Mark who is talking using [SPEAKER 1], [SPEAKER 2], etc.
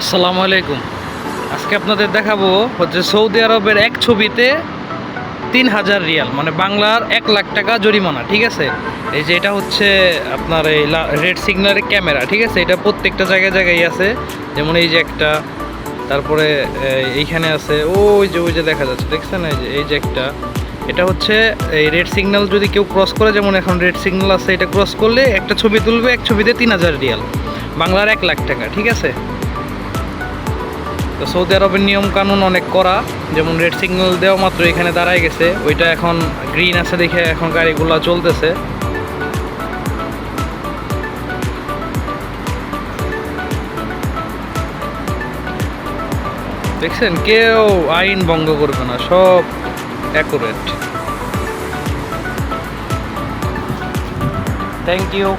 [SPEAKER 1] আসসালামু আলাইকুম। আজকে আপনাদের দেখাবো হচ্ছে সৌদি আরবের এক ছবিতে তিন হাজার রিয়াল মানে বাংলার এক লাখ টাকা জরিমানা, ঠিক আছে? এই যে এটা হচ্ছে আপনার এই রেড সিগনালের ক্যামেরা, ঠিক আছে? এটা প্রত্যেকটা জায়গায় জায়গায় আছে। যেমন এই যে একটা, তারপরে এইখানে আছে, ওই যে ওই যে দেখা যাচ্ছে, দেখছেন? এই যে এই যে একটা। এটা হচ্ছে এই রেড সিগন্যাল যদি কেউ ক্রস করে, যেমন এখন রেড সিগন্যাল আছে, এটা ক্রস করলে একটা ছবি তুলবে, এক ছবিতে তিন হাজার রিয়াল, বাংলার এক লাখ টাকা, ঠিক আছে? তো সৌদি আরবের নিয়ম কানুন অনেক করা যেমন রেড সিগন্যাল দেওয়া মাত্র এখানে দাঁড়ায় গেছে। ওইটা এখন গ্রিন আছে দেখে এখন গাড়িগুলো চলতেছে। দেখছেন, কেউ আইন ভঙ্গ করবে না, সব অ্যাকুরেট থ্যাংক ইউ